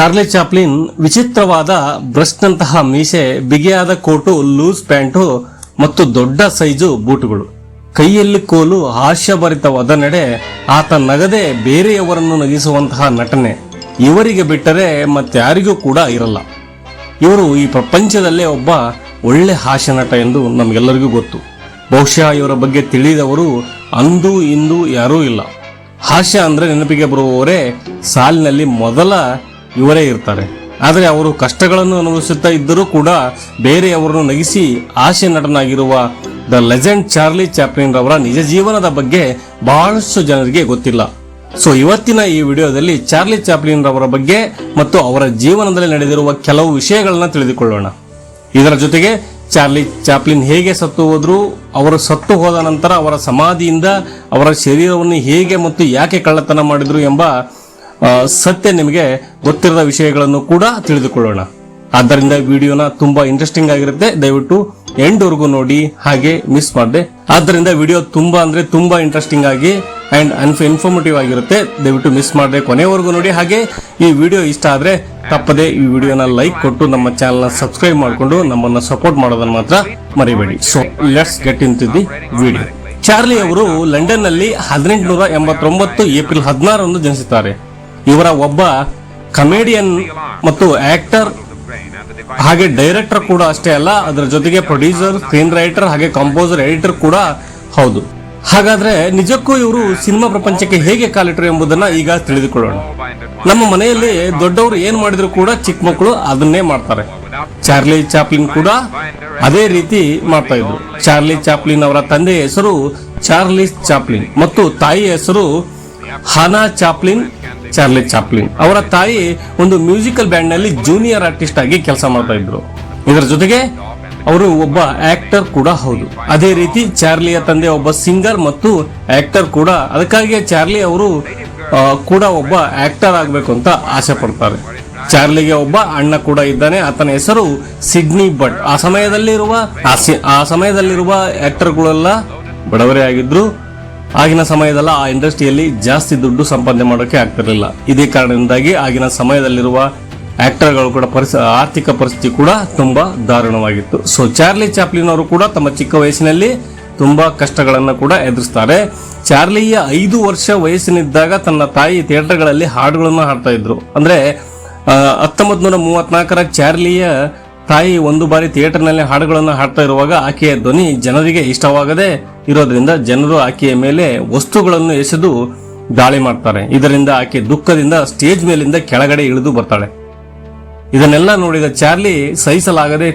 Charlie Chaplin ವಿಚಿತ್ರವಾದ ಬ್ರಷ್ನಂತಹ ಮೀಸೆ, ಬಿಗಿಯಾದ ಕೋಟು, ಲೂಸ್ ಪ್ಯಾಂಟು ಮತ್ತು ದೊಡ್ಡ ಸೈಜು ಬೂಟುಗಳು. ಕೈಯಲ್ಲಿ ಕೋಲು ಹಾಸ್ಯಭರಿತವಾದ ನಡೆ, ಆತ ನಗದೆ ಬೇರೆಯವರನ್ನು ನಗಿಸುವಂತಹ ನಟನೆ. ಇವರಿಗೆ ಬಿಟ್ಟರೆ ಮತ್ತಾರಿಗೂ ಕೂಡ ಇರಲ್ಲ. ಇವರು ಈ ಪ್ರಪಂಚದಲ್ಲೇ ಒಬ್ಬ ಒಳ್ಳೆ ಹಾಸ್ಯ ನಟ ಎಂದು ನಮಗೆಲ್ಲರಿಗೂ ಗೊತ್ತು. ಬಹುಶಃ ಇವರ ಬಗ್ಗೆ ತಿಳಿದವರು ಅಂದು ಇಂದು ಯಾರೂ ಇಲ್ಲ. ಹಾಸ್ಯ ಅಂದ್ರೆ ನೆನಪಿಗೆ ಬರುವವರೇ ಸಾಲಿನಲ್ಲಿ ಮೊದಲ ಇವರೇ ಇರ್ತಾರೆ. ಆದರೆ ಅವರು ಕಷ್ಟಗಳನ್ನು ಅನುಭವಿಸುತ್ತಾ ಇದ್ದರೂ ಕೂಡ ಬೇರೆಯವರನ್ನು ನಗಿಸಿ ಆಶೆ ನಟನಾಗಿರುವ ದ ಲೆಜೆಂಡ್ ಚಾರ್ಲಿ ಚಾಪ್ಲಿನ್ ರವರ ನಿಜ ಜೀವನದ ಬಗ್ಗೆ ಬಹಳಷ್ಟು ಜನರಿಗೆ ಗೊತ್ತಿಲ್ಲ. ಸೊ, ಇವತ್ತಿನ ಈ ವಿಡಿಯೋದಲ್ಲಿ ಚಾರ್ಲಿ ಚಾಪ್ಲಿನ್ ರವರ ಬಗ್ಗೆ ಮತ್ತು ಅವರ ಜೀವನದಲ್ಲಿ ನಡೆದಿರುವ ಕೆಲವು ವಿಷಯಗಳನ್ನ ತಿಳಿದುಕೊಳ್ಳೋಣ. ಇದರ ಜೊತೆಗೆ ಚಾರ್ಲಿ ಚಾಪ್ಲಿನ್ ಹೇಗೆ ಸತ್ತು ಹೋದ್ರು, ಅವರು ಸತ್ತು ಹೋದ ನಂತರ ಅವರ ಸಮಾಧಿಯಿಂದ ಅವರ ಶರೀರವನ್ನು ಹೇಗೆ ಮತ್ತು ಯಾಕೆ ಕಳ್ಳತನ ಮಾಡಿದ್ರು ಎಂಬ ಸತ್ಯ ನಿಮಗೆ ಗೊತ್ತಿರದ ವಿಷಯಗಳನ್ನು ಕೂಡ ತಿಳಿದುಕೊಳ್ಳೋಣ. ಆದ್ದರಿಂದ ವಿಡಿಯೋನ ತುಂಬಾ ಇಂಟ್ರೆಸ್ಟಿಂಗ್ ಆಗಿರುತ್ತೆ. ದಯವಿಟ್ಟು ಎಂಡ್ವರೆಗೂ ನೋಡಿ, ಹಾಗೆ ಮಿಸ್ ಮಾಡದೆ. ಆದ್ದರಿಂದ ವಿಡಿಯೋ ತುಂಬಾ ಅಂದ್ರೆ ತುಂಬಾ ಇಂಟ್ರೆಸ್ಟಿಂಗ್ ಆಗಿ ಅಂಡ್ ಅನ್ಫ ಇನ್ಫಾರ್ಮೇಟಿವ್ ಆಗಿರುತ್ತೆ. ದಯವಿಟ್ಟು ಮಿಸ್ ಮಾಡದೆ ಕೊನೆವರೆಗೂ ನೋಡಿ, ಹಾಗೆ ಈ ವಿಡಿಯೋ ಇಷ್ಟ ಆದ್ರೆ ತಪ್ಪದೆ ಈ ವಿಡಿಯೋನ ಲೈಕ್ ಕೊಟ್ಟು ನಮ್ಮ ಚಾನಲ್ನ ಸಬ್ಸ್ಕ್ರೈಬ್ ಮಾಡಿಕೊಂಡು ನಮ್ಮನ್ನ ಸಪೋರ್ಟ್ ಮಾಡೋದನ್ನ ಮಾತ್ರ ಮರಿಬೇಡಿ. So let's get into the video Charlie ಅವರು ಲಂಡನ್ನಲ್ಲಿ ಹದಿನೆಂಟುನೂರ ಎಂಬತ್ತೊಂಬತ್ತು ಏಪ್ರಿಲ್ ಹದಿನಾರರಂದು ಜನಿಸುತ್ತಾರೆ ಇವರ ಒಬ್ಬ ಕಮೇಡಿಯನ್ ಮತ್ತು ಆಕ್ಟರ್ ಹಾಗೆ ಡೈರೆಕ್ಟರ್ ಕೂಡ ಅಷ್ಟೇ ಅಲ್ಲ, ಅದರ ಜೊತೆಗೆ ಪ್ರೊಡ್ಯೂಸರ್ ಸ್ಕ್ರೀನ್ ರೈಟರ್ ಹಾಗೆ ಕಂಪೋಸರ್ ಎಡಿಟರ್ ಕೂಡ ಹೌದು. ಹಾಗಾದ್ರೆ ನಿಜಕ್ಕೂ ಇವರು ಸಿನಿಮಾ ಪ್ರಪಂಚಕ್ಕೆ ಹೇಗೆ ಕಾಲಿಟ್ರು ಎಂಬುದನ್ನ ಈಗ ತಿಳಿದುಕೊಳ್ಳೋಣ. ನಮ್ಮ ಮನೆಯಲ್ಲಿ ದೊಡ್ಡವರು ಏನ್ ಮಾಡಿದ್ರು ಕೂಡ ಚಿಕ್ಕ ಮಕ್ಕಳು ಅದನ್ನೇ ಮಾಡ್ತಾರೆ. ಚಾರ್ಲಿ ಚಾಪ್ಲಿನ್ ಕೂಡ ಅದೇ ರೀತಿ ಮಾಡ್ತಾ ಇದ್ರು. ಚಾರ್ಲಿ ಚಾಪ್ಲಿನ್ ಅವರ ತಂದೆಯ ಹೆಸರು ಚಾರ್ಲಿಸ್ ಚಾಪ್ಲಿನ್ ಮತ್ತು ತಾಯಿಯ ಹೆಸರು ಹಾನಾ ಚಾಪ್ಲಿನ್. Charlie Chaplin. ಅವರ ತಾಯಿ ಒಂದು ಮ್ಯೂಸಿಕಲ್ ಬ್ಯಾಂಡ್ನಲ್ಲಿ ಜೂನಿಯರ್ ಆರ್ಟಿಸ್ಟ್ ಆಗಿ ಕೆಲಸ ಮಾಡ್ತಾ ಇದ್ರು. ಇದರ ಜೊತೆಗೆ ಅವರು ಒಬ್ಬ ಆಕ್ಟರ್ ಕೂಡ ಹೌದು. ಅದೇ ರೀತಿ ಚಾರ್ಲಿಯ ತಂದೆ ಒಬ್ಬ ಸಿಂಗರ್ ಮತ್ತು ಆಕ್ಟರ್ ಕೂಡ. ಅದಕ್ಕಾಗಿ ಚಾರ್ಲಿ ಅವರು ಕೂಡ ಒಬ್ಬ ಆಕ್ಟರ್ ಆಗಬೇಕು ಅಂತ ಆಸೆ ಪಡ್ತಾರೆ. ಚಾರ್ಲಿಗೆ ಒಬ್ಬ ಅಣ್ಣ ಕೂಡ ಇದ್ದಾನೆ. ಆತನ ಹೆಸರು ಸಿಡ್ನಿ ಬಟ್ ಆ ಸಮಯದಲ್ಲಿರುವ ಆ ಸಮಯದಲ್ಲಿರುವ ಆಕ್ಟರ್ಗಳೆಲ್ಲ ಬಡವರೇ ಆಗಿದ್ರು. ಆಗಿನ ಸಮಯದಲ್ಲ ಆ ಇಂಡಸ್ಟ್ರಿಯಲ್ಲಿ ಜಾಸ್ತಿ ದುಡ್ಡು ಸಂಪಾದನೆ ಮಾಡೋಕೆ ಆಗ್ತಿರಲಿಲ್ಲ. ಇದೇ ಕಾರಣದಿಂದಾಗಿ ಆಗಿನ ಸಮಯದಲ್ಲಿರುವ ಆಕ್ಟರ್ಗಳು ಕೂಡ ಆರ್ಥಿಕ ಪರಿಸ್ಥಿತಿ ಕೂಡ ತುಂಬಾ ದಾರುಣವಾಗಿತ್ತು. ಸೊ ಚಾರ್ಲಿ ಚಾಪ್ಲಿನ್ ಅವರು ಕೂಡ ತಮ್ಮ ಚಿಕ್ಕ ವಯಸ್ಸಿನಲ್ಲಿ ತುಂಬಾ ಕಷ್ಟಗಳನ್ನು ಕೂಡ ಎದುರಿಸ್ತಾರೆ. ಚಾರ್ಲಿಯ ಐದು ವರ್ಷ ವಯಸ್ಸಿನಿದ್ದಾಗ ತನ್ನ ತಾಯಿ ಥಿಯೇಟರ್ಗಳಲ್ಲಿ ಹಾಡುಗಳನ್ನು ಹಾಡ್ತಾ ಇದ್ರು. ಅಂದ್ರೆ ಹತ್ತೊಂಬತ್ ನೂರ ಮೂವತ್ನಾಲ್ಕರ ಚಾರ್ಲಿಯ ತಾಯಿ ಒಂದು ಬಾರಿ ಥಿಯೇಟರ್ನಲ್ಲಿ ಹಾಡುಗಳನ್ನು ಹಾಡ್ತಾ ಇರುವಾಗ ಆಕೆಯ ಧ್ವನಿ ಜನರಿಗೆ ಇಷ್ಟವಾಗದೆ ಇರೋದ್ರಿಂದ ಜನರು ಆಕೆಯ ಮೇಲೆ ವಸ್ತುಗಳನ್ನು ಎಸೆದು ದಾಳಿ ಮಾಡ್ತಾರೆ. ಇದರಿಂದ ಆಕೆ ದುಃಖದಿಂದ ಸ್ಟೇಜ್ ಮೇಲಿಂದ ಕೆಳಗಡೆ ಇಳಿದು ಬರ್ತಾಳೆ. ಇದನ್ನೆಲ್ಲ ನೋಡಿದ ಚಾರ್ಲಿ ಸಹಿಸಲಾಗದೆ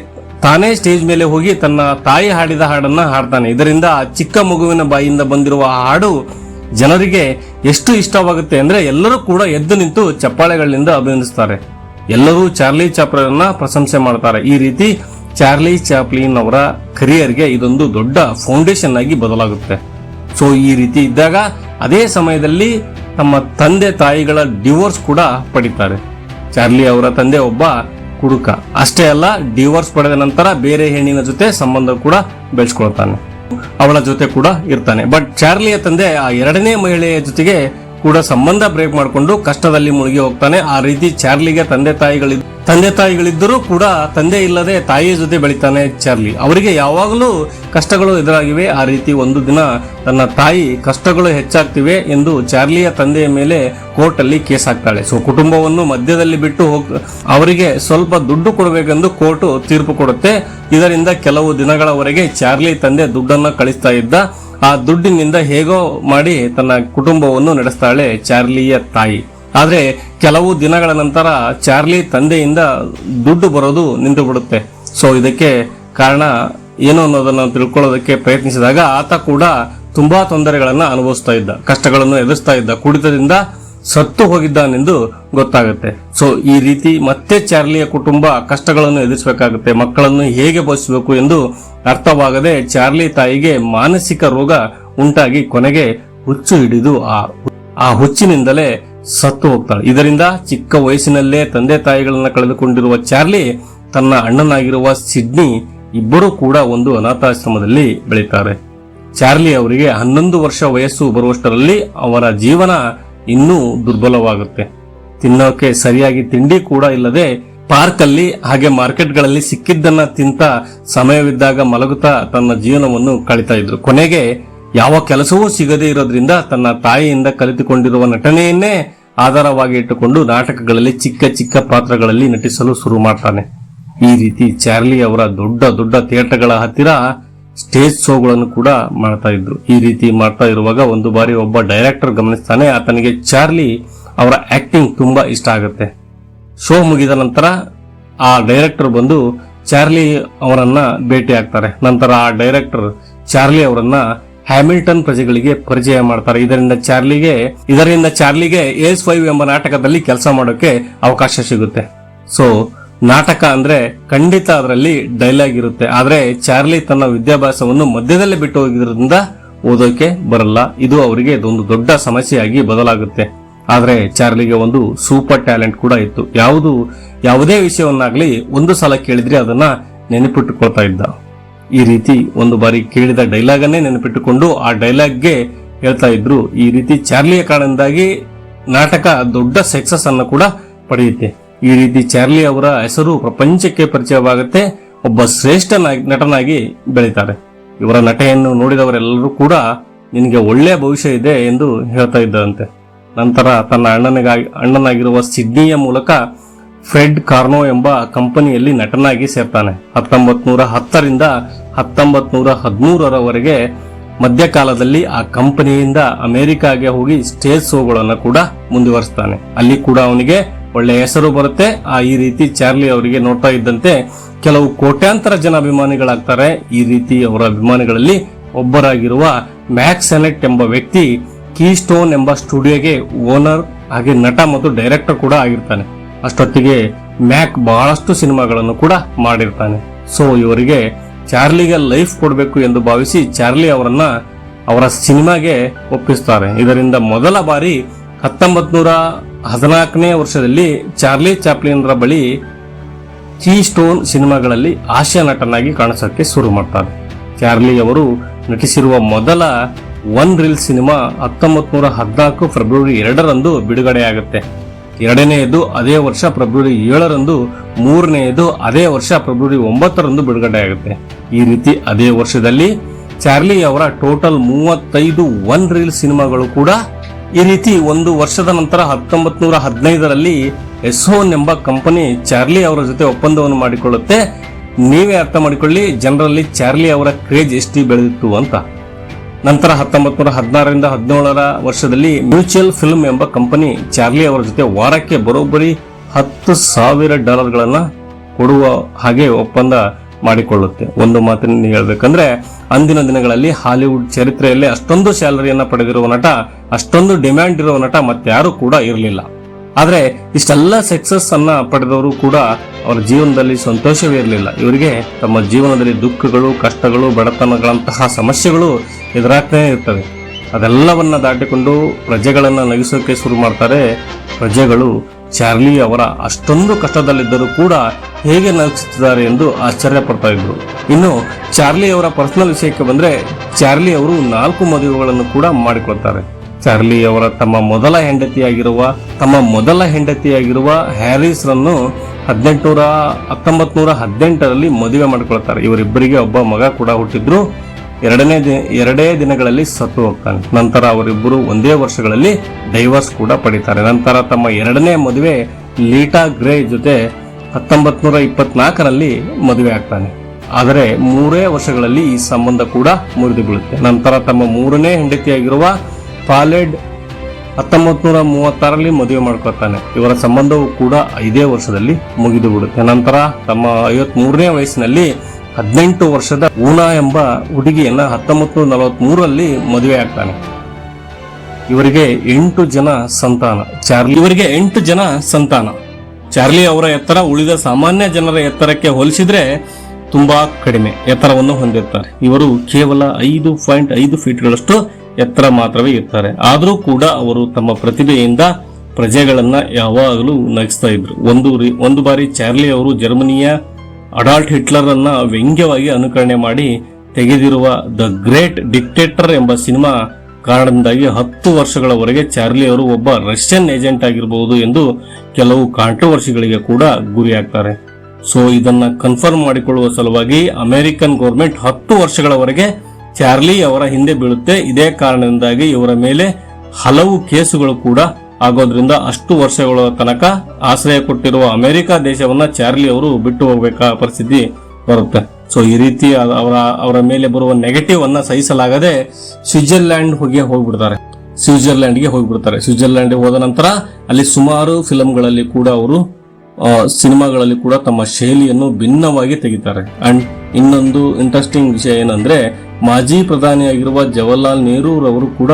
ತಾನೇ ಸ್ಟೇಜ್ ಮೇಲೆ ಹೋಗಿ ತನ್ನ ತಾಯಿ ಹಾಡಿದ ಹಾಡನ್ನ ಹಾಡ್ತಾನೆ. ಇದರಿಂದ ಆ ಚಿಕ್ಕ ಮಗುವಿನ ಬಾಯಿಯಿಂದ ಬಂದಿರುವ ಹಾಡು ಜನರಿಗೆ ಎಷ್ಟು ಇಷ್ಟವಾಗುತ್ತೆ ಅಂದ್ರೆ ಎಲ್ಲರೂ ಕೂಡ ಎದ್ದು ನಿಂತು ಚಪ್ಪಾಳೆಗಳಿಂದ ಅಭಿನಂದಿಸ್ತಾರೆ. ಎಲ್ಲರೂ ಚಾರ್ಲಿ ಚಾಪ್ಲಿನ್ನ ಪ್ರಶಂಸೆ ಮಾಡ್ತಾರೆ. ಈ ರೀತಿ ಚಾರ್ಲಿ ಚಾಪ್ಲಿನ್ ಅವರ ಕರಿಯರ್ಗೆ ಇದೊಂದು ದೊಡ್ಡ ಫೌಂಡೇಶನ್ ಆಗಿ ಬದಲಾಗುತ್ತೆ. ಸೊ ಈ ರೀತಿ ಇದ್ದಾಗ ಅದೇ ಸಮಯದಲ್ಲಿ ತಮ್ಮ ತಂದೆ ತಾಯಿಗಳ ಡಿವೋರ್ಸ್ ಕೂಡ ಪಡಿತಾರೆ. ಚಾರ್ಲಿ ಅವರ ತಂದೆ ಒಬ್ಬ ಕುಡುಕ. ಅಷ್ಟೇ ಅಲ್ಲ ಡಿವೋರ್ಸ್ ಪಡೆದ ನಂತರ ಬೇರೆ ಹೆಣ್ಣಿನ ಜೊತೆ ಸಂಬಂಧ ಕೂಡ ಬೆಳೆಸ್ಕೊಳ್ತಾನೆ. ಅವಳ ಜೊತೆ ಕೂಡ ಇರ್ತಾನೆ. ಬಟ್ ಚಾರ್ಲಿಯ ತಂದೆ ಆ ಎರಡನೇ ಮಹಿಳೆಯ ಜೊತೆಗೆ ಕೂಡ ಸಂಬಂಧ ಬ್ರೇಕ್ ಮಾಡಿಕೊಂಡು ಕಷ್ಟದಲ್ಲಿ ಮುಳುಗಿ ಹೋಗ್ತಾನೆ. ಆ ರೀತಿ ಚಾರ್ಲಿಗೆ ತಂದೆ ತಾಯಿಗಳಿದ್ ತಂದೆ ತಾಯಿಗಳಿದ್ದರೂ ಕೂಡ ತಂದೆ ಇಲ್ಲದೆ ತಾಯಿಯ ಜೊತೆ ಬೆಳಿತಾನೆ ಚಾರ್ಲಿ. ಅವರಿಗೆ ಯಾವಾಗಲೂ ಕಷ್ಟಗಳು ಎದುರಾಗಿವೆ. ಆ ರೀತಿ ಒಂದು ದಿನ ತನ್ನ ತಾಯಿ ಕಷ್ಟಗಳು ಹೆಚ್ಚಾಗ್ತಿವೆ ಎಂದು ಚಾರ್ಲಿಯ ತಂದೆಯ ಮೇಲೆ ಕೋರ್ಟ್ ಅಲ್ಲಿ ಕೇಸ್ ಹಾಕ್ತಾಳೆ. ಸೊ, ಕುಟುಂಬವನ್ನು ಮಧ್ಯದಲ್ಲಿ ಬಿಟ್ಟು ಹೋಗ್, ಅವರಿಗೆ ಸ್ವಲ್ಪ ದುಡ್ಡು ಕೊಡಬೇಕೆಂದು ಕೋರ್ಟ್ ತೀರ್ಪು ಕೊಡುತ್ತೆ. ಇದರಿಂದ ಕೆಲವು ದಿನಗಳವರೆಗೆ ಚಾರ್ಲಿ ತಂದೆ ದುಡ್ಡನ್ನು ಕಳಿಸ್ತಾ ಇದ್ದ. ಆ ದುಡ್ಡಿನಿಂದ ಹೇಗೋ ಮಾಡಿ ತನ್ನ ಕುಟುಂಬವನ್ನು ನಡೆಸ್ತಾಳೆ ಚಾರ್ಲಿಯ ತಾಯಿ. ಆದ್ರೆ ಕೆಲವು ದಿನಗಳ ನಂತರ ಚಾರ್ಲಿ ತಂದೆಯಿಂದ ದುಡ್ಡು ಬರೋದು ನಿಂತು ಬಿಡುತ್ತೆ ಸೊ ಇದಕ್ಕೆ ಕಾರಣ ಏನು ಅನ್ನೋದನ್ನು ತಿಳ್ಕೊಳ್ಳೋದಕ್ಕೆ ಪ್ರಯತ್ನಿಸಿದಾಗ ಆತ ಕೂಡ ತುಂಬಾ ತೊಂದರೆಗಳನ್ನು ಅನುಭವಿಸ್ತಾ ಇದ್ದ, ಕಷ್ಟಗಳನ್ನು ಎದುರಿಸ್ತಾ ಇದ್ದ. ಕುಡಿತದಿಂದ ಸತ್ತು ಹೋಗಿದ್ದಾನೆಂದು ಗೊತ್ತಾಗುತ್ತೆ. ಸೊ ಈ ರೀತಿ ಮತ್ತೆ ಚಾರ್ಲಿಯ ಕುಟುಂಬ ಕಷ್ಟಗಳನ್ನು ಎದುರಿಸಬೇಕಾಗುತ್ತೆ. ಮಕ್ಕಳನ್ನು ಹೇಗೆ ಬಯಸಬೇಕು ಎಂದು ಅರ್ಥವಾಗದೆ ಚಾರ್ಲಿ ತಾಯಿಗೆ ಮಾನಸಿಕ ರೋಗ ಉಂಟಾಗಿ ಕೊನೆಗೆ ಹುಚ್ಚು ಹಿಡಿದು ಆ ಆ ಹುಚ್ಚಿನಿಂದಲೇ ಸತ್ತು ಹೋಗ್ತಾಳೆ. ಇದರಿಂದ ಚಿಕ್ಕ ವಯಸ್ಸಿನಲ್ಲೇ ತಂದೆ ತಾಯಿಗಳನ್ನ ಕಳೆದುಕೊಂಡಿರುವ ಚಾರ್ಲಿ ತನ್ನ ಅಣ್ಣನಾಗಿರುವ ಸಿಡ್ನಿ ಇಬ್ಬರೂ ಕೂಡ ಒಂದು ಅನಾಥಾಶ್ರಮದಲ್ಲಿ ಬೆಳೀತಾರೆ. ಚಾರ್ಲಿ ಅವರಿಗೆ ಹನ್ನೊಂದು ವರ್ಷ ವಯಸ್ಸು ಬರುವಷ್ಟರಲ್ಲಿ ಅವರ ಜೀವನ ಇನ್ನೂ ದುರ್ಬಲವಾಗುತ್ತೆ. ತಿನ್ನೋಕೆ ಸರಿಯಾಗಿ ತಿಂಡಿ ಕೂಡ ಇಲ್ಲದೆ ಪಾರ್ಕ್ ಅಲ್ಲಿ ಹಾಗೆ ಮಾರ್ಕೆಟ್ಗಳಲ್ಲಿ ಸಿಕ್ಕಿದ್ದನ್ನ ತಿಂತ ಸಮಯವಿದ್ದಾಗ ಮಲಗುತ್ತಾ ತನ್ನ ಜೀವನವನ್ನು ಕಳಿತಾ ಇದ್ರು. ಕೊನೆಗೆ ಯಾವ ಕೆಲಸವೂ ಸಿಗದೇ ಇರೋದ್ರಿಂದ ತನ್ನ ತಾಯಿಯಿಂದ ಕಲಿತುಕೊಂಡಿರುವ ನಟನೆಯನ್ನೇ ಆಧಾರವಾಗಿ ಇಟ್ಟುಕೊಂಡು ನಾಟಕಗಳಲ್ಲಿ ಚಿಕ್ಕ ಚಿಕ್ಕ ಪಾತ್ರಗಳಲ್ಲಿ ನಟಿಸಲು ಶುರು ಮಾಡ್ತಾನೆ. ಈ ರೀತಿ ಚಾರ್ಲಿ ಅವರ ದೊಡ್ಡ ದೊಡ್ಡ ಥಿಯೇಟರ್ಗಳ ಹತ್ತಿರ ಸ್ಟೇಜ್ ಶೋಗಳನ್ನು ಕೂಡ ಮಾಡ್ತಾ ಇದ್ರು. ಈ ರೀತಿ ಮಾಡ್ತಾ ಇರುವಾಗ ಒಂದು ಬಾರಿ ಒಬ್ಬ ಡೈರೆಕ್ಟರ್ ಗಮನಿಸ್ತಾನೆ, ಆತನಿಗೆ ಚಾರ್ಲಿ ಅವರ ಆಕ್ಟಿಂಗ್ ತುಂಬಾ ಇಷ್ಟ ಆಗುತ್ತೆ. ಶೋ ಮುಗಿದ ನಂತರ ಆ ಡೈರೆಕ್ಟರ್ ಬಂದು ಚಾರ್ಲಿ ಅವರನ್ನ ಭೇಟಿ ಆಗ್ತಾರೆ ನಂತರ ಆ ಡೈರೆಕ್ಟರ್ ಚಾರ್ಲಿ ಅವರನ್ನ ಹ್ಯಾಮಿಲ್ಟನ್ ಪ್ರಜೆಗಳಿಗೆ ಪರಿಚಯ ಮಾಡ್ತಾರೆ. ಇದರಿಂದ ಚಾರ್ಲಿಗೆ ಇದರಿಂದ ಚಾರ್ಲಿಗೆ ಏಸ್ ಫೈವ್ ಎಂಬ ನಾಟಕದಲ್ಲಿ ಕೆಲಸ ಮಾಡೋಕೆ ಅವಕಾಶ ಸಿಗುತ್ತೆ. ಸೊ ನಾಟಕ ಅಂದ್ರೆ ಖಂಡಿತ ಅದರಲ್ಲಿ ಡೈಲಾಗ್ ಇರುತ್ತೆ. ಆದ್ರೆ ಚಾರ್ಲಿ ತನ್ನ ವಿದ್ಯಾಭ್ಯಾಸವನ್ನು ಮಧ್ಯದಲ್ಲೇ ಬಿಟ್ಟು ಹೋಗಿದ್ರಿಂದ ಓದೋಕೆ ಬರಲ್ಲ. ಇದು ಅವರಿಗೆ ಒಂದು ದೊಡ್ಡ ಸಮಸ್ಯೆಯಾಗಿ ಬದಲಾಗುತ್ತೆ. ಆದ್ರೆ ಚಾರ್ಲಿಗೆ ಒಂದು ಸೂಪರ್ ಟ್ಯಾಲೆಂಟ್ ಕೂಡ ಇತ್ತು. ಯಾವುದು, ಯಾವುದೇ ವಿಷಯವನ್ನಾಗ್ಲಿ ಒಂದು ಸಲ ಕೇಳಿದ್ರೆ ಅದನ್ನ ನೆನಪಿಟ್ಟುಕೊಳ್ತಾ ಇದ್ದ. ಈ ರೀತಿ ಒಂದು ಬಾರಿ ಕೇಳಿದ ಡೈಲಾಗನ್ನೇ ನೆನಪಿಟ್ಟುಕೊಂಡು ಆ ಡೈಲಾಗ್ಗೆ ಹೇಳ್ತಾ ಇದ್ರು, ಈ ರೀತಿ ಚಾರ್ಲಿಯ ಕಾರಣದಿಂದಾಗಿ ನಾಟಕ ದೊಡ್ಡ ಸಕ್ಸಸ್ ಅನ್ನು ಕೂಡ ಪಡೆಯುತ್ತೆ. ಈ ರೀತಿ ಚಾರ್ಲಿ ಅವರ ಹೆಸರು ಪ್ರಪಂಚಕ್ಕೆ ಪರಿಚಯವಾಗುತ್ತೆ, ಒಬ್ಬ ಶ್ರೇಷ್ಠ ನಟನಾಗಿ ಬೆಳೀತಾರೆ. ಇವರ ನಟೆಯನ್ನು ನೋಡಿದವರೆಲ್ಲರೂ ಕೂಡ ನಿನಗೆ ಒಳ್ಳೆಯ ಭವಿಷ್ಯ ಇದೆ ಎಂದು ಹೇಳ್ತಾ ಇದ್ದರಂತೆ. ನಂತರ ತನ್ನ ಅಣ್ಣನಿಗಾಗಿ ಅಣ್ಣನಾಗಿರುವ ಸಿಡ್ನಿಯ ಮೂಲಕ ಫ್ರೆಡ್ ಕಾರ್ನೋ ಎಂಬ ಕಂಪನಿಯಲ್ಲಿ ನಟನಾಗಿ ಸೇರ್ತಾನೆ. ಹತ್ತೊಂಬತ್ ನೂರ ಹತ್ತರಿಂದ ಹತ್ತೊಂಬತ್ ನೂರ ಹದಿಮೂರರವರೆಗೆ ಮಧ್ಯಕಾಲದಲ್ಲಿ ಆ ಕಂಪನಿಯಿಂದ ಅಮೆರಿಕಾಗೆ ಹೋಗಿ ಸ್ಟೇಜ್ ಶೋಗಳನ್ನು ಕೂಡ ಮುಂದುವರಿಸ್ತಾನೆ. ಅಲ್ಲಿ ಕೂಡ ಅವನಿಗೆ ಒಳ್ಳೆ ಹೆಸರು ಬರುತ್ತೆ. ಆ ಈ ರೀತಿ ಚಾರ್ಲಿ ಅವರಿಗೆ ನೋಡ್ತಾ ಇದ್ದಂತೆ ಕೆಲವು ಕೋಟ್ಯಾಂತರ ಜನ ಅಭಿಮಾನಿಗಳಾಗ್ತಾರೆ. ಈ ರೀತಿ ಅವರ ಅಭಿಮಾನಿಗಳಲ್ಲಿ ಒಬ್ಬರಾಗಿರುವ ಮ್ಯಾಕ್ಸ್ ಸೆನೆಟ್ ಎಂಬ ವ್ಯಕ್ತಿ ಕೀಸ್ಟೋನ್ ಎಂಬ ಸ್ಟುಡಿಯೋಗೆ ಓನರ್ ಹಾಗೆ ನಟ ಮತ್ತು ಡೈರೆಕ್ಟರ್ ಕೂಡ ಆಗಿರ್ತಾನೆ. ಅಷ್ಟೊತ್ತಿಗೆ ಮ್ಯಾಕ್ ಬಹಳಷ್ಟು ಸಿನಿಮಾಗಳನ್ನು ಕೂಡ ಮಾಡಿರ್ತಾನೆ. ಸೊ ಇವರಿಗೆ ಚಾರ್ಲಿಗೆ ಲೈಫ್ ಕೊಡಬೇಕು ಎಂದು ಭಾವಿಸಿ ಚಾರ್ಲಿ ಅವರನ್ನ ಅವರ ಸಿನಿಮಾಗೆ ಒಪ್ಪಿಸ್ತಾರೆ. ಇದರಿಂದ ಮೊದಲ ಬಾರಿ ಹತ್ತೊಂಬತ್ ನೂರ ಹದಿನಾಲ್ಕನೇ ವರ್ಷದಲ್ಲಿ ಚಾರ್ಲಿ ಚಾಪ್ಲಿನ್ರ ಬಳಿ ಕೀ ಸ್ಟೋನ್ ಸಿನಿಮಾಗಳಲ್ಲಿ ಹಾಸ್ಯ ನಟನಾಗಿ ಕಾಣಿಸೋಕೆ ಶುರು ಮಾಡ್ತಾರೆ. ಚಾರ್ಲಿ ಅವರು ನಟಿಸಿರುವ ಮೊದಲ ಒನ್ ರೀಲ್ ಸಿನಿಮಾ ಹತ್ತೊಂಬತ್ ನೂರ ಹದಿನಾಲ್ಕು ಫೆಬ್ರವರಿ ಎರಡರಂದು ಬಿಡುಗಡೆಯಾಗುತ್ತೆ. ಎರಡನೆಯದು ಅದೇ ವರ್ಷ ಫೆಬ್ರವರಿ ಏಳರಂದು ಮೂರನೆಯದು ಅದೇ ವರ್ಷ ಫೆಬ್ರವರಿ ಒಂಬತ್ತರಂದು ಬಿಡುಗಡೆಯಾಗುತ್ತೆ. ಈ ರೀತಿ ಅದೇ ವರ್ಷದಲ್ಲಿ ಚಾರ್ಲಿ ಅವರ ಟೋಟಲ್ ಮೂವತ್ತೈದು ಒನ್ ರೀಲ್ ಸಿನಿಮಾಗಳು ಕೂಡ ಈ ರೀತಿ ಒಂದು ವರ್ಷದ ನಂತರ ಹತ್ತೊಂಬತ್ ನೂರ ಹದಿನೈದರಲ್ಲಿ ಎಸ್ಹೋನ್ ಎಂಬ ಕಂಪನಿ ಚಾರ್ಲಿ ಅವರ ಜೊತೆ ಒಪ್ಪಂದವನ್ನು ಮಾಡಿಕೊಳ್ಳುತ್ತೆ. ನೀವೇ ಅರ್ಥ ಮಾಡಿಕೊಳ್ಳಿ, ಜನರಲ್ಲಿ ಚಾರ್ಲಿ ಅವರ ಕ್ರೇಜ್ ಎಷ್ಟು ಬೆಳೆದಿತ್ತು ಅಂತ. ನಂತರ ಹತ್ತೊಂಬತ್ ನೂರ ಹದಿನಾರರಿಂದ ಹದಿನೇಳರ ವರ್ಷದಲ್ಲಿ ಮ್ಯೂಚುವಲ್ ಫಿಲ್ಮ್ ಎಂಬ ಕಂಪನಿ ಚಾರ್ಲಿ ಅವರ ಜೊತೆ ವಾರಕ್ಕೆ ಬರೋಬ್ಬರಿ ಹತ್ತು ಸಾವಿರ ಡಾಲರ್ಗಳನ್ನ ಕೊಡುವ ಹಾಗೆ ಒಪ್ಪಂದ ಮಾಡಿಕೊಳ್ಳುತ್ತೆ. ಒಂದು ಮಾತಿನಲ್ಲಿ ಹೇಳ್ಬೇಕಂದ್ರೆ, ಅಂದಿನ ದಿನಗಳಲ್ಲಿ ಹಾಲಿವುಡ್ ಚರಿತ್ರೆಯಲ್ಲಿ ಅಷ್ಟೊಂದು ಸ್ಯಾಲರಿಯನ್ನ ಪಡೆದಿರುವ ನಟ, ಅಷ್ಟೊಂದು ಡಿಮ್ಯಾಂಡ್ ಇರುವ ನಟ ಮತ್ತಾರು ಕೂಡ ಇರಲಿಲ್ಲ. ಆದ್ರೆ ಇಷ್ಟೆಲ್ಲ ಸಕ್ಸಸ್ ಅನ್ನ ಪಡೆದವರು ಕೂಡ ಅವರ ಜೀವನದಲ್ಲಿ ಸಂತೋಷವೇ ಇರಲಿಲ್ಲ. ಇವರಿಗೆ ತಮ್ಮ ಜೀವನದಲ್ಲಿ ದುಃಖಗಳು, ಕಷ್ಟಗಳು, ಬಡತನಗಳಂತಹ ಸಮಸ್ಯೆಗಳು ಎದುರಾಗ್ತಾನೆ ಇರ್ತವೆ. ಅದೆಲ್ಲವನ್ನ ದಾಟಿಕೊಂಡು ಪ್ರಜೆಗಳನ್ನು ನಗಿಸೋಕೆ ಶುರು ಮಾಡ್ತಾರೆ. ಪ್ರಜೆಗಳು ಚಾರ್ಲಿ ಅವರ ಅಷ್ಟೊಂದು ಕಷ್ಟದಲ್ಲಿದ್ದರೂ ಕೂಡ ಹೇಗೆ ನಗಿಸುತ್ತಿದ್ದಾರೆ ಎಂದು ಆಶ್ಚರ್ಯ ಪಡ್ತಾ ಇದ್ರು. ಇನ್ನು ಚಾರ್ಲಿ ಅವರ ಪರ್ಸನಲ್ ವಿಷಯಕ್ಕೆ ಬಂದ್ರೆ ಚಾರ್ಲಿ ಅವರು ನಾಲ್ಕು ಮದುವೆಗಳನ್ನು ಕೂಡ ಮಾಡಿಕೊಳ್ತಾರೆ ಚಾರ್ಲಿ ಅವರ ತಮ್ಮ ಮೊದಲ ಹೆಂಡತಿಯಾಗಿರುವ, ತಮ್ಮ ಮೊದಲ ಹೆಂಡತಿಯಾಗಿರುವ ಹ್ಯಾರಿಸ್ ರನ್ನು ಹದಿನೆಂಟುನೂರ ಹತ್ತೊಂಬತ್ ನೂರ ಹದಿನೆಂಟರಲ್ಲಿ ಮದುವೆ ಮಾಡಿಕೊಳ್ತಾರೆ. ಇವರಿಬ್ಬರಿಗೆ ಒಬ್ಬ ಮಗ ಕೂಡ ಹುಟ್ಟಿದ್ರು. ಎರಡನೇ ದಿನ ಎರಡೇ ದಿನಗಳಲ್ಲಿ ಸತ್ತು ಹೋಗ್ತಾನೆ. ನಂತರ ಅವರಿಬ್ಬರು ಒಂದೇ ವರ್ಷಗಳಲ್ಲಿ ಡೈವರ್ಸ್ ಕೂಡ ಪಡಿತಾರೆ. ನಂತರ ತಮ್ಮ ಎರಡನೇ ಮದುವೆ ಲೀಟಾ ಗ್ರೇ ಜೊತೆ ಹತ್ತೊಂಬತ್ ನೂರ ಇಪ್ಪತ್ನಾಲ್ಕರಲ್ಲಿ ಮದುವೆ ಆಗ್ತಾನೆ. ಆದರೆ ಮೂರೇ ವರ್ಷಗಳಲ್ಲಿ ಈ ಸಂಬಂಧ ಕೂಡ ಮುರಿದು ಬೀಳುತ್ತೆ. ನಂತರ ತಮ್ಮ ಮೂರನೇ ಹೆಂಡತಿಯಾಗಿರುವ ಪಾಲೆಡ್ ಹತ್ತೊಂಬತ್ ನೂರ ಮೂವತ್ತಾರಲ್ಲಿ ಮದುವೆ ಮಾಡ್ಕೊತಾನೆ ಇವರ ಸಂಬಂಧವು ಕೂಡ ಐದೇ ವರ್ಷದಲ್ಲಿ ಮುಗಿದು ಬಿಡುತ್ತೆ. ನಂತರ ತಮ್ಮ ಐವತ್ ಮೂರನೇ ವಯಸ್ಸಿನಲ್ಲಿ ಹದಿನೆಂಟು ವರ್ಷದ ಊನಾ ಎಂಬ ಹುಡುಗಿಯನ್ನ ಹತ್ತೊಂಬತ್ತು ನೂರ ನಲವತ್ಮೂರರಲ್ಲಿ ಮದುವೆ ಆಗ್ತಾನೆ. ಇವರಿಗೆ ಎಂಟು ಜನ ಸಂತಾನ. ಚಾರ್ಲಿ ಇವರಿಗೆ ಎಂಟು ಜನ ಸಂತಾನ. ಚಾರ್ಲಿ ಅವರ ಎತ್ತರ ಉಳಿದ ಸಾಮಾನ್ಯ ಜನರ ಎತ್ತರಕ್ಕೆ ಹೋಲಿಸಿದ್ರೆ ತುಂಬಾ ಕಡಿಮೆ ಎತ್ತರವನ್ನು ಹೊಂದಿರ್ತಾರೆ. ಇವರು ಕೇವಲ ಐದು ಪಾಯಿಂಟ್ ಐದು ಫೀಟ್ಗಳಷ್ಟು ಎತ್ತರ ಮಾತ್ರವೇ ಇರ್ತಾರೆ. ಆದರೂ ಕೂಡ ಅವರು ತಮ್ಮ ಪ್ರತಿಭೆಯಿಂದ ಪ್ರಜೆಗಳನ್ನ ಯಾವಾಗಲೂ ನಗಿಸ್ತಾ ಇದ್ರು. ಒಂದು ಒಂದು ಬಾರಿ ಚಾರ್ಲಿ ಅವರು ಜರ್ಮನಿಯ ಅಡಾಲ್ಟ್ ಹಿಟ್ಲರ್ ಅನ್ನ ವ್ಯಂಗ್ಯವಾಗಿ ಅನುಕರಣೆ ಮಾಡಿ ತೆಗೆದಿರುವ ದ ಗ್ರೇಟ್ ಡಿಕ್ಟೇಟರ್ ಎಂಬ ಸಿನಿಮಾ ಕಾರಣದಿಂದಾಗಿ ಹತ್ತು ವರ್ಷಗಳವರೆಗೆ ಚಾರ್ಲಿ ಅವರು ಒಬ್ಬ ರಷ್ಯನ್ ಏಜೆಂಟ್ ಆಗಿರಬಹುದು ಎಂದು ಕೆಲವು ಕಾಂಟ್ರವರ್ಸಿಗಳಿಗೆ ಕೂಡ ಗುರಿಯಾಗ್ತಾರೆ ಸೊ, ಇದನ್ನ ಕನ್ಫರ್ಮ್ ಮಾಡಿಕೊಳ್ಳುವ ಸಲುವಾಗಿ ಅಮೆರಿಕನ್ ಗೌರ್ಮೆಂಟ್ ಹತ್ತು ವರ್ಷಗಳವರೆಗೆ ಚಾರ್ಲಿ ಅವರ ಹಿಂದೆ ಬೀಳುತ್ತೆ. ಇದೇ ಕಾರಣದಿಂದಾಗಿ ಇವರ ಮೇಲೆ ಹಲವು ಕೇಸುಗಳು ಕೂಡ ಆಗೋದ್ರಿಂದ ಅಷ್ಟು ವರ್ಷಗಳ ತನಕ ಆಶ್ರಯ ಕೊಟ್ಟಿರುವ ಅಮೆರಿಕ ದೇಶವನ್ನ ಚಾರ್ಲಿ ಅವರು ಬಿಟ್ಟು ಹೋಗಬೇಕಾದ ಪರಿಸ್ಥಿತಿ ಬರುತ್ತೆ. ಸೊ ಈ ರೀತಿ ಅವರ ಅವರ ಮೇಲೆ ಬರುವ ನೆಗೆಟಿವ್ ಅನ್ನ ಸಹಿಸಲಾಗದೆ ಸ್ವಿಟ್ಜರ್ಲ್ಯಾಂಡ್ ಹೋಗಿ ಹೋಗ್ಬಿಡ್ತಾರೆ. ಸ್ವಿಟ್ಜರ್ಲ್ಯಾಂಡ್ಗೆ ಹೋಗ್ಬಿಡ್ತಾರೆ. ಸ್ವಿಟ್ಜರ್ಲ್ಯಾಂಡ್ಗೆ ಹೋದ ನಂತರ ಅಲ್ಲಿ ಸುಮಾರು ಫಿಲಂಗಳಲ್ಲಿ ಕೂಡ ಅವರು ಸಿನಿಮಾಗಳಲ್ಲಿ ಕೂಡ ತಮ್ಮ ಶೈಲಿಯನ್ನು ಭಿನ್ನವಾಗಿ ತೆಗಿತಾರೆ. ಅಂಡ್ ಇನ್ನೊಂದು ಇಂಟ್ರೆಸ್ಟಿಂಗ್ ವಿಷಯ ಏನಂದ್ರೆ, ಮಾಜಿ ಪ್ರಧಾನಿಯಾಗಿರುವ ಜವಾಹರ್ಲಾಲ್ ನೆಹರು ಅವರು ಕೂಡ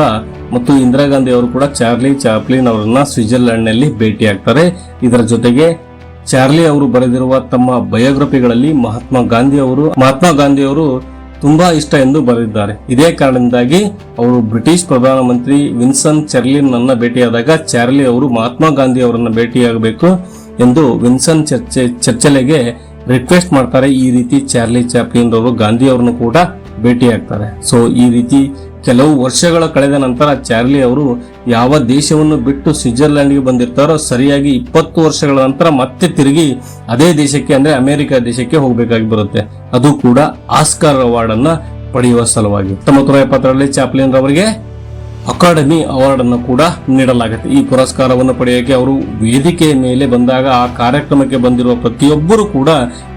ಮತ್ತು ಇಂದಿರಾ ಗಾಂಧಿ ಅವರು ಕೂಡ ಚಾರ್ಲಿ ಚಾಪ್ಲಿನ್ ಅವರನ್ನ ಸ್ವಿಟ್ಜರ್ಲೆಂಡ್ನಲ್ಲಿ ಭೇಟಿಯಾಗ್ತಾರೆ. ಇದರ ಜೊತೆಗೆ ಚಾರ್ಲಿ ಅವರು ಬರೆದಿರುವ ತಮ್ಮ ಬಯೋಗ್ರಫಿಗಳಲ್ಲಿ ಮಹಾತ್ಮ ಗಾಂಧಿ ಅವರು, ಮಹಾತ್ಮ ಗಾಂಧಿ ಅವರು ತುಂಬಾ ಇಷ್ಟ ಎಂದು ಬರೆದಿದ್ದಾರೆ. ಇದೇ ಕಾರಣದಿಂದಾಗಿ ಅವರು ಬ್ರಿಟಿಷ್ ಪ್ರಧಾನಮಂತ್ರಿ ವಿನ್ಸನ್ ಚರ್ಲಿನ್ ಅನ್ನ ಭೇಟಿಯಾದಾಗ ಚಾರ್ಲಿ ಅವರು ಮಹಾತ್ಮ ಗಾಂಧಿ ಅವರನ್ನ ಭೇಟಿಯಾಗಬೇಕು. ಎಂದು ವಿನ್ಸನ್ ಚರ್ಚೆ ಚರ್ಚಲೆಗೆ ರಿಕ್ವೆಸ್ಟ್ ಮಾಡ್ತಾರೆ. ಈ ರೀತಿ ಚಾರ್ಲಿ ಚಾಪ್ಲಿನ್ ಅವರು ಗಾಂಧಿ ಅವರನ್ನು ಕೂಡ ಭೇಟಿಯಾಗ್ತಾರೆ. ಸೊ ಈ ರೀತಿ ಕೆಲವು ವರ್ಷಗಳ ಕಳೆದ ನಂತರ ಚಾರ್ಲಿ ಅವರು ಯಾವ ದೇಶವನ್ನು ಬಿಟ್ಟು ಸ್ವಿಟ್ಜರ್ಲ್ಯಾಂಡ್ಗೆ ಬಂದಿರ್ತಾರೋ ಸರಿಯಾಗಿ ಇಪ್ಪತ್ತು ವರ್ಷಗಳ ನಂತರ ಮತ್ತೆ ತಿರುಗಿ ಅದೇ ದೇಶಕ್ಕೆ ಅಂದ್ರೆ ಅಮೆರಿಕ ದೇಶಕ್ಕೆ ಹೋಗಬೇಕಾಗಿ ಬರುತ್ತೆ. ಅದು ಕೂಡ ಆಸ್ಕರ್ ಅವಾರ್ಡ್ ಅನ್ನ ಪಡೆಯುವ ಸಲುವಾಗಿ. ಹತ್ತೊಂಬತ್ತು ನೂರ ಎಪ್ಪತ್ತರಲ್ಲಿ ಚಾಪ್ಲಿನ್ ರವರಿಗೆ ಅಕಾಡೆಮಿ ಅವಾರ್ಡ್ ಅನ್ನು ಕೂಡ ನೀಡಲಾಗುತ್ತೆ. ಈ ಪುರಸ್ಕಾರವನ್ನು ಪಡೆಯೋಕೆ ಅವರು ವೇದಿಕೆಯ ಮೇಲೆ ಬಂದಾಗ ಆ ಕಾರ್ಯಕ್ರಮಕ್ಕೆ ಬಂದಿರುವ ಪ್ರತಿಯೊಬ್ಬರು ಕೂಡ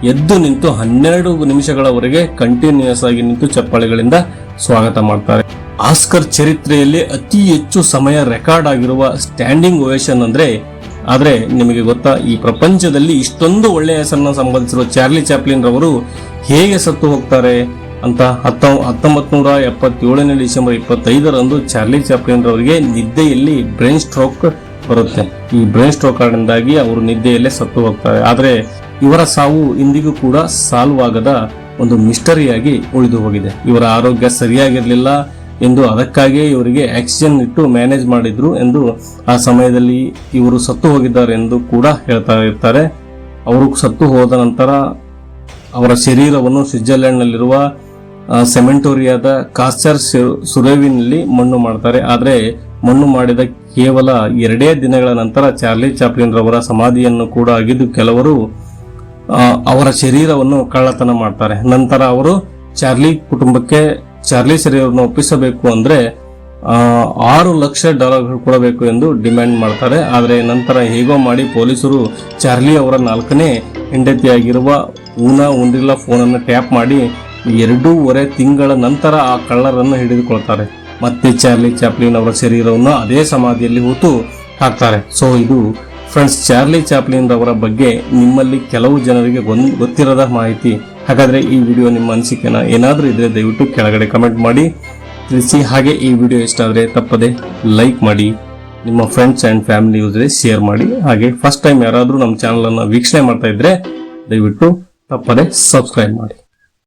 ಎದ್ದು ನಿಂತು ಹನ್ನೆರಡು ನಿಮಿಷಗಳವರೆಗೆ ಕಂಟಿನ್ಯೂಸ್ ಆಗಿ ನಿಂತು ಚಪ್ಪಾಳೆಗಳಿಂದ ಸ್ವಾಗತ ಮಾಡ್ತಾರೆ. ಆಸ್ಕರ್ ಚರಿತ್ರೆಯಲ್ಲಿ ಅತಿ ಹೆಚ್ಚು ಸಮಯ ರೆಕಾರ್ಡ್ ಆಗಿರುವ ಸ್ಟ್ಯಾಂಡಿಂಗ್ ಓವೇಷನ್ ಅಂದ್ರೆ, ಆದ್ರೆ ನಿಮಗೆ ಗೊತ್ತಾ, ಈ ಪ್ರಪಂಚದಲ್ಲಿ ಇಷ್ಟೊಂದು ಒಳ್ಳೆಯ ಹೆಸರನ್ನ ಸಂಬಂಧಿಸಿರುವ ಚಾರ್ಲಿ ಚಾಪ್ಲಿನ್ ರವರು ಹೇಗೆ ಸತ್ತು ಹೋಗ್ತಾರೆ? ಅಂತ ಹತ್ತ ಹತ್ತೊಂಬತ್ ನೂರ ಎಪ್ಪತ್ತೇಳನೇ ಡಿಸೆಂಬರ್ ಇಪ್ಪತ್ತೈದರಂದು ಚಾರ್ಲಿ ಚಾಪ್ಲಿನ್ ರವರಿಗೆ ನಿದ್ದೆಯಲ್ಲಿ ಬ್ರೈನ್ ಸ್ಟ್ರೋಕ್ ಬರುತ್ತೆ. ಈ ಬ್ರೈನ್ ಸ್ಟ್ರೋಕ್ ಕಾರಣದಿಂದಾಗಿ ಅವರು ನಿದ್ದೆಯಲ್ಲೇ ಸತ್ತು ಹೋಗ್ತಾರೆ. ಆದರೆ ಇವರ ಸಾವು ಇಂದಿಗೂ ಕೂಡ ಸಾಲ್ವ್ ಆಗದ ಒಂದು ಮಿಸ್ಟರಿಯಾಗಿ ಉಳಿದು ಹೋಗಿದೆ. ಇವರ ಆರೋಗ್ಯ ಸರಿಯಾಗಿರಲಿಲ್ಲ ಎಂದು ಅದಕ್ಕಾಗಿಯೇ ಇವರಿಗೆ ಆಕ್ಸಿಜನ್ ಇಟ್ಟು ಮ್ಯಾನೇಜ್ ಮಾಡಿದ್ರು ಎಂದು ಆ ಸಮಯದಲ್ಲಿ ಇವರು ಸತ್ತು ಹೋಗಿದ್ದಾರೆ ಎಂದು ಕೂಡ ಹೇಳ್ತಾ ಇರ್ತಾರೆ. ಅವರು ಸತ್ತು ಹೋದ ನಂತರ ಅವರ ಶರೀರವನ್ನು ಸ್ವಿಟ್ಜರ್ಲೆಂಡ್ನಲ್ಲಿರುವ ಸೆಮೆಂಟೋರಿಯಾದ ಕಾಸ್ಚರ್ ಸುರೇವಿನಲ್ಲಿ ಮಣ್ಣು ಮಾಡ್ತಾರೆ. ಆದರೆ ಮಣ್ಣು ಮಾಡಿದ ಕೇವಲ ಎರಡೇ ದಿನಗಳ ನಂತರ ಚಾರ್ಲಿ ಚಾಪ್ಲಿನ್ ರವರ ಸಮಾಧಿಯನ್ನು ಕೂಡ ಅಗಿದು ಕೆಲವರು ಅವರ ಶರೀರವನ್ನು ಕಳ್ಳತನ ಮಾಡ್ತಾರೆ. ನಂತರ ಅವರು ಚಾರ್ಲಿ ಕುಟುಂಬಕ್ಕೆ ಚಾರ್ಲಿ ಶರೀರವನ್ನು ಒಪ್ಪಿಸಬೇಕು ಅಂದ್ರೆ ಆರು ಲಕ್ಷ ಡಾಲರ್ಗಳು ಕೊಡಬೇಕು ಎಂದು ಡಿಮ್ಯಾಂಡ್ ಮಾಡ್ತಾರೆ. ಆದರೆ ನಂತರ ಹೇಗೋ ಮಾಡಿ ಪೊಲೀಸರು ಚಾರ್ಲಿ ಅವರ ನಾಲ್ಕನೇ ಹೆಂಡತಿಯಾಗಿರುವ ಊನಾ ಉಂಡಿಲ್ಲ ಫೋನನ್ನು ಟ್ಯಾಪ್ ಮಾಡಿ ಎರಡೂವರೆ ತಿಂಗಳ ನಂತರ ಆ ಕಳ್ಳರನ್ನು ಹಿಡಿದುಕೊಳ್ತಾರೆ. ಮತ್ತೆ ಚಾರ್ಲಿ ಚಾಪ್ಲಿನ್ ಅವರ ಶರೀರವನ್ನು ಅದೇ ಸಮಾಧಿಯಲ್ಲಿ ಹೂತು ಹಾಕ್ತಾರೆ. ಸೊ ಇದು ಫ್ರೆಂಡ್ಸ್ ಚಾರ್ಲಿ ಚಾಪ್ಲಿನ್ ಅವರ ಬಗ್ಗೆ ನಿಮ್ಮಲ್ಲಿ ಕೆಲವು ಜನರಿಗೆ ಗೊತ್ತಿರದ ಮಾಹಿತಿ. ಹಾಗಾದ್ರೆ ಈ ವಿಡಿಯೋ ನಿಮ್ಮ ಅನಿಸಿಕೆನ ಏನಾದರೂ ಇದ್ರೆ ದಯವಿಟ್ಟು ಕೆಳಗಡೆ ಕಮೆಂಟ್ ಮಾಡಿ. ತಿಳಿಸಿ, ಹಾಗೆ ಈ ವಿಡಿಯೋ ಇಷ್ಟ ಆದರೆ ತಪ್ಪದೆ ಲೈಕ್ ಮಾಡಿ. ನಿಮ್ಮ ಫ್ರೆಂಡ್ಸ್ ಆ್ಯಂಡ್ ಫ್ಯಾಮಿಲಿ ಯೂಸ್ರೆ ಶೇರ್ ಮಾಡಿ. ಹಾಗೆ ಫಸ್ಟ್ ಟೈಮ್ ಯಾರಾದರೂ ನಮ್ಮ ಚಾನಲನ್ನು ವೀಕ್ಷಣೆ ಮಾಡ್ತಾ ಇದ್ರೆ ದಯವಿಟ್ಟು ತಪ್ಪದೆ ಸಬ್ಸ್ಕ್ರೈಬ್ ಮಾಡಿ.